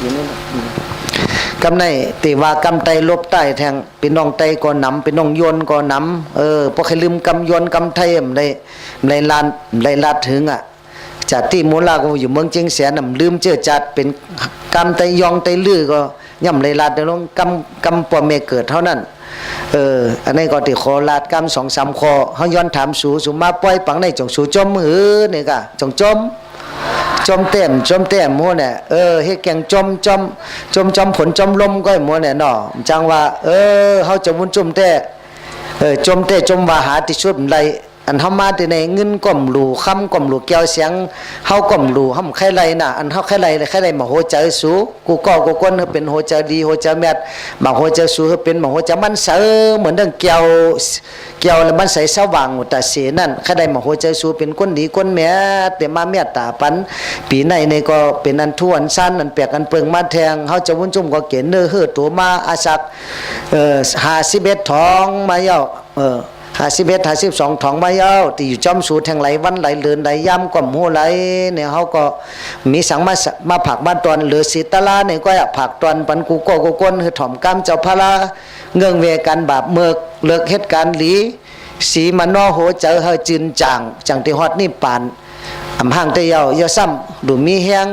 อยู่นี่กำในติว่ากำไตลบใต้แทงพี่น้องไตก็นนำพี่น้องโยนก็นนำเออพอใครลืมกำโยนกำไทยมในในลานในลาดถึงอะจากที่มูลาก็อยู่เมืองเจียงแสนน่ะลืมเจอจัดเป็นกำไตยองไตลือก็ย่ำในลาดในลงกำกำปอเมเกิดเท่านั้นเอออันนี้ก็ติขอลาดกำสองสามคอเฮาย้อนถามสูสูมาปล่อยปังในจงสูจมมือนี่กะจงจม จมเต็มจมเต็มมัวเนี่ยเออเฮ็ดแกงจมจมจมจมผลจมลมก็หมัวเนี่ยเนาะจังว่า เออเฮาจะมุนจมแต่เออจมแต่จมว่าหาที่ชุดไร อันเฮามาที่ในเงินก่อมหลูคำก่อมหลูแก้วเสียงเฮาก่อมหลูเฮาใครไรน่ะอันเฮาใครไรใครไรมาโหใจสูกูก็กูก้นเฮาเป็นโหใจดีโหใจแมดมาโหใจสูเฮาเป็นมาโหใจมันเสอเหมือนดังแก้วแก้วแล้วมันใสสว่างแต่เสียนั่นใครได้มาโหใจสูเป็นคนดีคนแม่แต่มาเมตตาปันปีในนี่ก็เป็นอันทวนสั้นอันเปียกอันเปิงมาแทงเฮาจะวุ่นจุ่มก็เกณฑ์เนื้อเฮือตัวมาอาศักเอ่อ51ทองมาเยาเออ 51 52ทองมาเย้าตีอยู่จอมสูแทงไหลวันไหลเลือนไหลย่ำก่อมหูไหลเนี่ยเขาก็มีสังมามาผักบ้านตอนเหลือสิตะลาเนี่ยก็อยากผักตอนปันกูก็กูก้นคือถ่อมกามเจ้าพระลาเงื่องเวกันบาปเมือกเลิกเหตุการณ์หลีสีมันนอโหเจอเฮจินจางจังที่ฮอดนี่ปาน อำห่างเตยาเยาซ้มดูมีแหง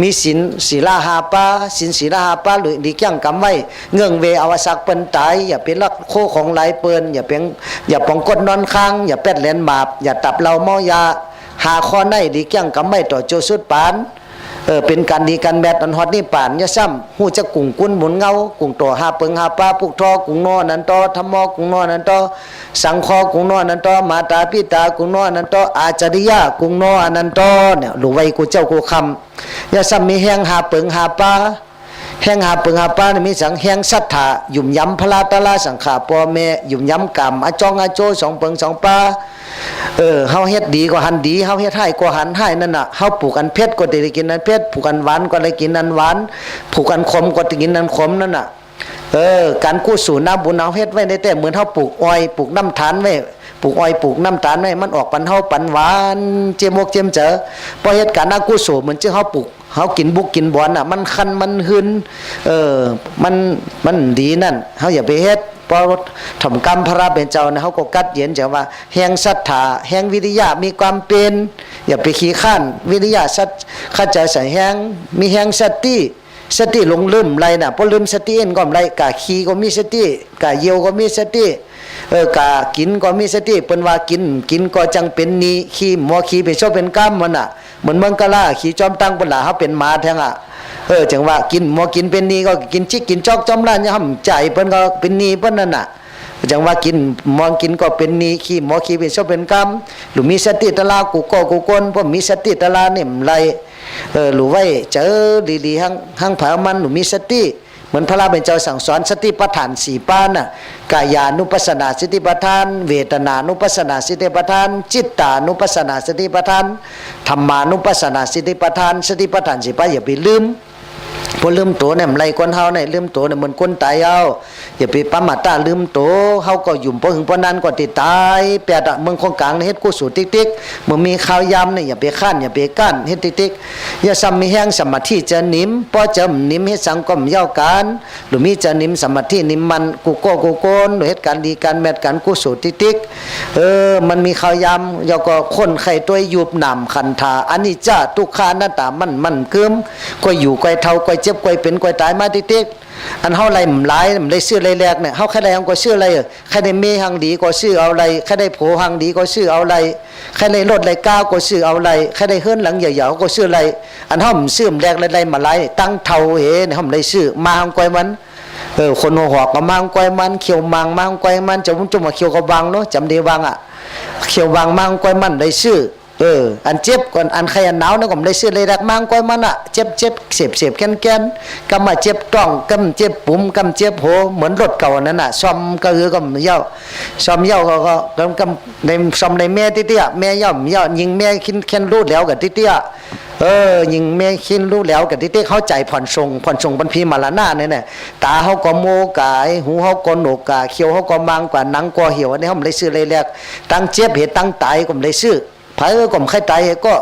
มีศีลศีลาหาปาศีลศีลาหาปาหรือดีเกี่ยงกำไว้ เงื่องเวอวสักเปิ้นตายอย่าเป็นลักโคของหลายเปิ้นอย่าเป็นอย่าปองกดนอนค้าง อย่าเป็ดแหลนบาปอย่าตับเราเมายาหาข้อในดีเกี่ยงกำไว้ต่อโจสุดปาน เออเป็นการดีการแบดอันฮอดนี่ป่านยะซ้ำฮู้จะกุ่งกุ้นหมุนเงากุ่งตัวหาเปิงหาปลาปุกทอกุ่งนอนั้นตอธรรมอกุ่งนอนั้นตอสังคอกุ่งนอนั้นตอมาตาพิตากุ่งนอนั้นตออาจาริยะกุ่งนออันนั้นตอเนี่ยหลวงไว้กูเจ้ากูคำยะซ้ำมีแห้งหาเปิงหาปลา แห้งหาปิงหาป้านมีสังแห้งศรัทธาหยุ่มย้ำพระลาตะลาสังขาปอแม่หยุ่มย้ำกรรมอาจองอาโจสองเปิงสองป้าเออเฮาเฮ็ดดีกว่าหันดีเฮาเฮ็ดให้กว่าหันให้นั่นน่ะเฮาปลูกอันเพชรก็ได้กินอันเพชรปลูกอันหวานก็ได้กินอันหวานปลูกอันขมก็ได้กินอันขมนั่นน่ะเออการกู้สู่น้ำบุญเอาเฮ็ดไว้ในแต่เหมือนเฮาปลูกอ้อยปลูกน้ำทานไว้ ปลูกอ้อยปลูกน้ำตาลไว้มันออกปันเฮาปันหวานเจมกเจมเจอพอเฮ็ดการณ์นากู้สู่เหมือนที่เฮาปลูกเฮากินบุกกินบอนน่ะ มันคันมันหึนเออมันมันดีนั่นเฮาอย่าไปเฮ็ดพอทำกรรมพระเป็นเจ้านะเขาก็กัดเย็นจะว่าแห่งศรัทธาแห่งวิริยะมีความเป็น อย่าไปขี้ข้านวิริยะสัจข้าใจใส่แห่งมีแห่งสติสติหลงลืมไรน่ะพอลืมสติเอ็นก็ไรกะขี้ก็มีสติกะเยียวก็มีสติ เออกะกินก็มีสติเปิ้นว่ากิน กินก็จังเป็นนี้ขี้หมอขี้ไปชอบเป็นกรรมมันน่ะเหมือนเมืองกะลาขี้จอมตั้งเปิ้นล่ะเฮาเป็นหมาแทงอะเออจังว่ากินหมอกินเป็นนี้ก็กินชิกกินจอกจอมล้านย่ำใจเปิ้นก็เป็นนี้เปิ้นนั่นน่ะจังว่ากินมองกินก็เป็นนี้ขี้หมอขี้เป็นชอบเป็นกรรมหรือมีสติตะลากูก็กูกนเพราะมีสติตะลาเนี่ยมไรเออหรือไว้เจอดีๆหังหังผามันหนูมีสติ เหมือนพระราเป็นเจ้าสั่งสอนสติปัฏฐานสี่ป้านน่ะกายานุปัสสนาสติปัฏฐาน เวทนานุปัสสนาสติปัฏฐาน จิตตานุปัสสนาสติปัฏฐานธรรมานุปัสสนาสติปัฏฐาน สติปัฏฐานสี่ป้าอย่าไปลืม พอลืมตัวเนี่ยมันไรคนเฮาเนี่ยลืมตัวเนี่ยเหมือนคนตายเอาอย่าไปปั๊มมาตาลืมตัวเฮาก็ยุ่มพอหึงพอนั้นก็ติดตายแปดอะเมืองของกลางเนี่ยเฮ็ดกู้สูติ๊กติ๊กมื่อมีข่าวยำเนี่ยอย่าไปข้านอย่าไปกั้นเฮ็ดติ๊กติ๊กอย่าซ้ำมีแห้งสมาธิจะนิมพอจะนิมเฮ็ดสังกมเย้ากันหรือมีจะนิมสมาธินิ่มมันกูโก้กูโกนหรือเฮ็ดการดีการแมทการกู้สูติ๊กติ๊กเออมันมีข่าวยำแล้วก็คนไข้ตัวยุบหนำคันธาอันนี้จ้าทุกขาหน้าตามันมันเกิมก็อยู่ก้อยเท่าก้อยเจ็บก้อยเป็นก้อยตายมาติ๊กติ๊กอันเฮาไรมหลายมันได้ซื้อไรแรกเนี่ยเฮาใครได้หังก็ซื้ออะไรใครได้เมหังดีก็ซื้อเอาอะไรใครได้โผหังดีก็ซื้อเอาอะไรใครได้รถไรก้าวก็ซื้อเอาอะไรใครได้เฮือนหลังใหญ่ๆก็ซื้ออะไรอันเฮาซื้อมแรกไรๆมาหลายตั้งเท่าเห็นเฮาได้ซื้อมาหังก้อยมันเออคนหัวหอกก็มังก้อยมันเขียวมังมังก้อยมันจะมุ่งจุ่มมาเขียวก็วังเนาะจำได้วังอะเขียววังมังก้อยมันได้ซื้อ เอออันเจ็บก่อนอันใครอันหนาวนะผมได้ซื้อเลยรักมังก้อยมันอะเจ็บเจ็บเสียบเสียบแกนแกนกำมาเจ็บต้องกำเจ็บปุ่มกำเจ็บโหเหมือนรถเก่านั่นน่ะซ่อมก็คือก็เย่าซ่อมเย่าก็ก็กำกำในซ่อมในแม่ติเตี้ยแม่เย่าเย่ายิงแม่คินเค้นรูดแล้วกับติเตี้ยเออยิงแม่คินรู้แล้วกับติเตี้ยเข้าใจผ่อนทรงผ่อนทรงบันพีมาละหน้าเนี่ยน่ะตาเขาก็โมกาย หูเขาก็โหนกกาเขียวเขาก็มังกว่าหนังก็เหี่ยวอันนี้เขาไม่ได้ซื้อเลยแรกตั้งเจ็บเหตุตั้งตายก็ไม่ได้ซื้อ ไผก็มไข่ไตก็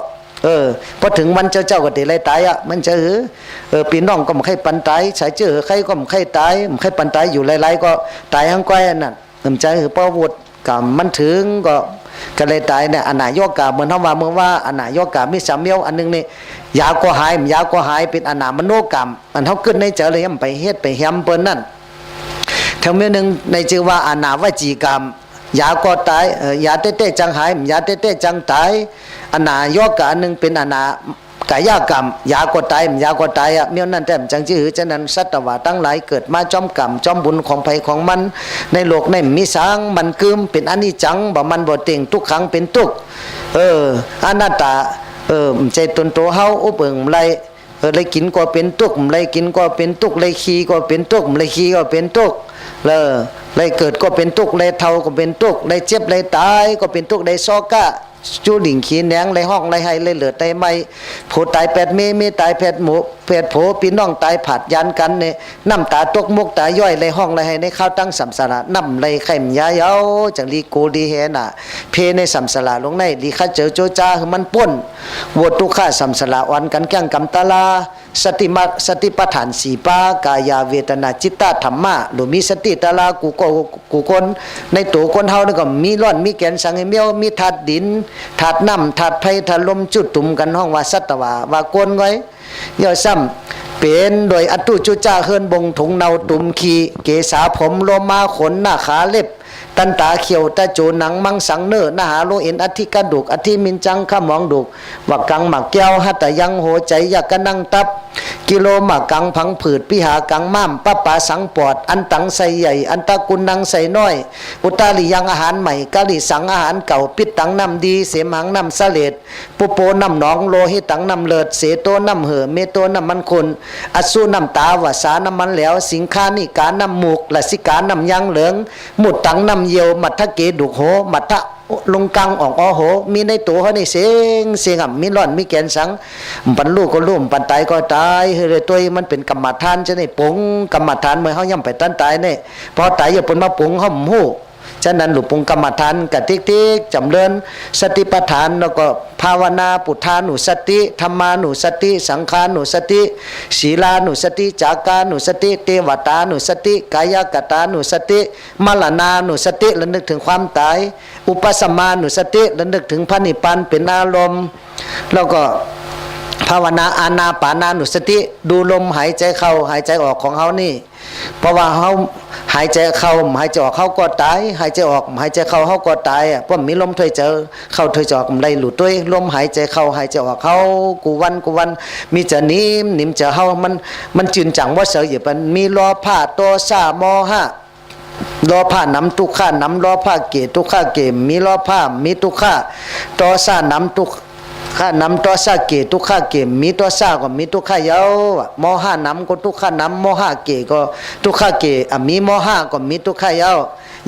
เออพอถึงวันเจ้าเจ้าก็ติเลยตายอะมันจะเออเออพี่น้องก็ไม่ใครปันตายสายเจอใครก็ไม่ใครตายไม่ปันตายอยู่หลายๆก็ตายทั้งก้อยอันนั้นเอิ่มใจเออพอวดกรรมมันถึงก็ก็เลยตายเนี่ยอนายกกาเหมือนเฮาว่าเมื่อว่าอันายกกามีสามเมียวอันหนึงนี่ยาก็หายยาก็หายเป็นอันามโนกรรมอันเฮาขึ้นในเจอเลยมันไปเฮ็ดไปแฮมเปิ้นนั่นแถวเมื่อหนึ่งในชื่อว่าอานาวจีกรรม ยาก็ตายเออยาเต้เต้จังหายยาเต้เต้จังตายอานายกกอันหนึ่งเป็นอานากายกรรมยาก็ตายยาก็ตายอะเมื่อนั้นแต่จังชื่อฉะนั้นสัตวะตั้งหลายเกิดมาจอมกรรมจอมบุญของภัยของมัน ในโลกในมีสางมันกึมเป็นอนิจจังบ่มันบ่เต็งทุกครั้งเป็นทุกเอออนัตตาเออใจตนโตเฮาอุเบิงไร เออเลยกินก็เป็นตุกเลยกินก็เป็นตุกเลยขี้ก็เป็นตุกเลยขี้ก็เป็นตุกเลยเลยเกิดก็เป็นตุกเลยเท่าก็เป็นตุกเลยเจ็บเลยตายก็เป็นตุกเลยซอกะจูดิ่งขี้แหนงเลยห้องเลยให้เลยเหลือไตไม่ผู้ตายแปดเมเมตายแปดหมู แปดโผพี่น้องตายผัดยันกันเนี่ยน้ำตาตกมุกตาย่อยเลยห้องเลยให้ในข้าวตั้งสัมสาระน้ำเลยไข่มยาเยาจังลีโกดีเฮน่ะ เพในสัมสาระลงในลีข้าเจอโจจ้าคือมันป่นวดตุข้าสัมสาระวันกันแก่งกำตาลาสติมาสติปัฏฐานสีปากายาเวทนาจิตตาธรรมะหรือมีสติตะลากูโกกูคนในตัวคนเฮานี่ก็มีร่อนมีแกนสังเมียวมีธาตุดินธาตุน้ำธาตุไฟธาตุลมจุดตุ่มกันห้องว่าสัตวาว่ากวนไว้ ย่อซ้ำเป็นโดยอัตุจุจ้าเฮินบงถุงเนาตุ่มขีเกษาผมโลมาขนหน้าขาเล็บ ตันตาเขียวตาโจหนังมังสังเนอหน้าหาโลเอ็นอธิกระดูกอธิมินจังข้ามองดุกวักกังหมักแก้วหัตยังโหใจอยากกะนั่งตับ กิโลหมักกังพังผืดพิหากังม่ามป้าป่าสังปอด อันตังใส่ใหญ่ อันตะกุนนังใส่น้อย อุตาลียังอาหารใหม่กะลีสังอาหารเก่าปิดตังน้ำดีเสมหังน้ำสเลดปุโปน้ำหนองโลหิตังน้ำเลิดเสโตน้ำเห่อเมโตน้ำมันคุณอสุน้ำตาวาสาน้ำมันแล้ว สิงคานิกาน้ำหมูกละสิกาน้ำยังเหลืองหมุดตังน้ำเยียวมัทธเกดุกโหมัทธะลงกังออกอโห มีในตัวเขานี่เสียงเสียงอะมีร่อนมีแกนสังปันลูกก็ลุ่มปันตายก็ตายเฮ้ยตัวมันเป็นกรรมฐานจะนี่ปงกรรมฐานเมื่อเขาย่ำไปตั้นตายเนี่ยพอตายอย่าปนมาปงเขาหู ฉะนั้นหลุปงกรรมฐานกับติ๊กติ๊กจำเริญสติปัฏฐานแล้วก็ภาวนาปุถานุสติธรรมานุสติ สังขานุสติศีลานุสติจากานุสติ เทวตานุสติ กายกตานุสติมรณานุสติระลึกถึงความตาย อุปสมมานุสติระลึกถึงพระนิพพานเป็นอารมณ์แล้วก็ ภาวนาอานาปานานุสติดูลมหายใจเข้าหายใจออกของเขานี่ เพราะว่าเขาหายใจเข้าหายใจออกเขาก็ตายหายใจออกหายใจเข้าเขาก็ตายอะเพราะมีลมถอยเจอเข้าถอยจอกมันได้หลุดด้วยลมหายใจเข้าหายใจออกเขากูวันกูวัน มีจะนิ่มนิ่มจะเฮามันมันจืนจังว่าเสืออยู่ปันมีรอผ้าตัวซาโมหะล้อผ้าน้ำตุกข้าน้ำล้อผ้าเกตุกข้าเกมีล้อผ้ามีตุกข้าตอซ่าน้ำตุก ข้าน้ำตอซ่าเกตุข้าเกมีตอซ่าก็มีตุข้าเยาวมอห้าน้ำก็ตุข้าน้ำมอห้าเกก็ตุข้าเกอะมีมอห้าก็มีตุข้าเยาว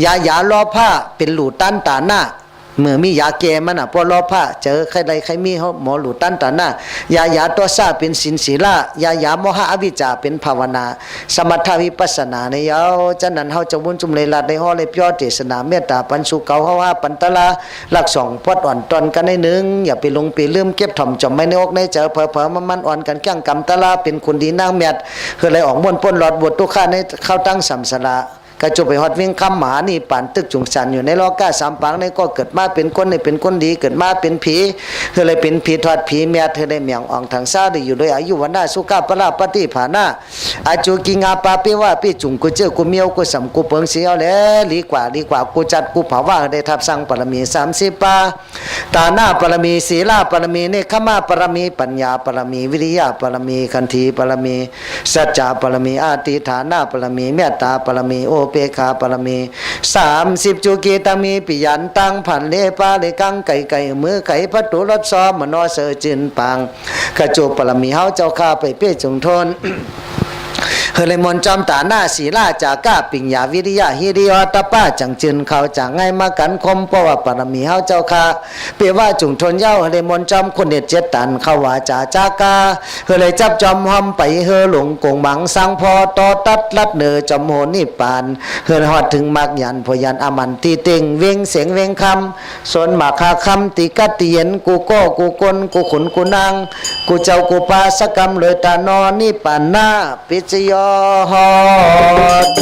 ยายาล้อผ้าเป็นหลูตันตาหน้า เมื่อมียาแก้มันอะพอรอผ้าเจอใครใดใครมีเขาหมอหลูตันตาหน้ายายาตัวซาเป็นสินศีลายายาโมหะอวิจาเป็นภาวนา สมถาวิปัสสนาในยาวจันนันเฮาจะวุ่นจุมเลยลาดในห้อเลยเปียเทศนาเมตตาปัญสุเกาเฮาว่าปันตะลาหลักสองพอดอ่อนตอนกันในหนึ่งอย่าไปลงไปลืมเก็บถ่อมจอมไม่ในอกในเจอเผลอๆมันมันอ่อนกันแก้งกำตะลาเป็นคนดีนางแมดคือเลยออกม่วนป้นหลอดบทตุกข้าในเข้าตั้งสัมสลา กระจุไปฮอดวิ่งคำหมานี่ป่านตึกจุงสันอยู่ในโลก้าสามปังในก็เกิดมาเป็นคนนี่เป็นคนดีเกิดมาเป็นผีเธอเลยเป็นผีทอดผีเมียเธอได้เมียงอ่องทางซาได้อยู่ด้วยอายุวันหน้าสุขาปลาปฏิภาณาอาจูกิงาปาปิว่าปิจุงกูเจอกูเมียวกูสัมกูเปิงเสียวแลลีกว่าลีกว่ากูจัดกูเผาว่าได้ทับสั่งปรมีสามสิบปาตาหน้าปรมีศีลาปรมีเนคขมาปรมีปัญญาปรมีวิริยะปรมีคันธีปรมีสัจจะปรมีอาติฐานาปรมีเมตตาปรมีโอเปคาปรมีสามสิบจุกีตังมีปิยันตังผันเลปาเลกังไก่ไก่มือไก่พัตุรสซอมมโนเสอจินปังกระจุปรมีเฮาเจ้าข้าไปเป้จงทน เฮเลยมนจอมตาหน้าศีลาจากก้าปิญญาวิริยะฮิริยตะป้าจังจึนเขาจังไงมากันคมเพราะว่าปรมีเฮาเจ้าค่ะเปียว่าจุงทนเย้าเฮเลยมนจอมคนเด็ดเจ็ดตันเขาว่าจาจากาเฮเลยจับจอมหอมไปเฮหลงกงบังสังพอตอตัดลัดเนอจอมโหนิปานเฮเลยฮอดถึงมากยันพยันอามันตีต็งเวงเสียงเวงคำสนมาคาคำติกัดเตียนกูโก้กูกลกูขุนกูนางกูเจ้ากูปาสกรรมเลยตานอนนิปานหน้าปิจยโ हाथ